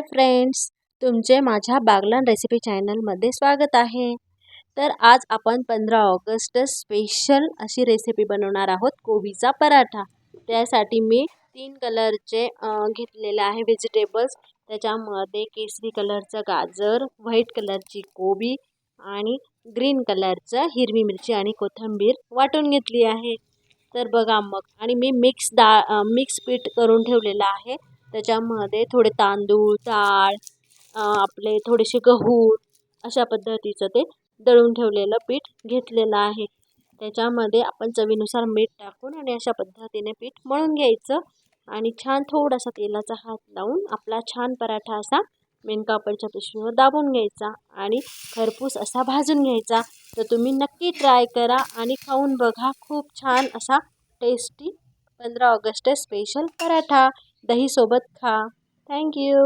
Hi friends तुमचे माझ्या Baglan recipe चॅनलमध्ये स्वागत आहे. तर आज आपण पंधरा ऑगस्ट स्पेशल अशी रेसिपी बनवणार आहोत कोबीचा पराठा. त्यासाठी मी तीन कलरचे घेतलेले आहे व्हेजिटेबल्स. त्याच्यामध्ये केसरी कलरचं गाजर व्हाईट कलरची कोबी आणि ग्रीन कलरचं हिरवी मिरची आणि कोथिंबीर वाटून घेतली आहे. तर बघा मग आणि मी मिक्स डाळ मिक्स पीठ करून ठेवलेलं आहे. त्याच्यामध्ये थोडे तांदूळ डाळ आपले थोडेसे गहू अशा पद्धतीचं ते दळून ठेवलेलं पीठ घेतलेलं आहे. त्याच्यामध्ये आपण चवीनुसार मीठ टाकून आणि अशा पद्धतीने पीठ मळून घ्यायचं आणि छान थोडासा तेलाचा हात लावून आपला छान पराठा असा मेनकापडच्या पिशवीवर दाबून घ्यायचा आणि खरपूस असा भाजून घ्यायचा. तर तुम्ही नक्की ट्राय करा आणि खाऊन बघा. खूप छान असा टेस्टी पंधरा ऑगस्ट स्पेशल पराठा. दहीसोबत खा. थँक्यू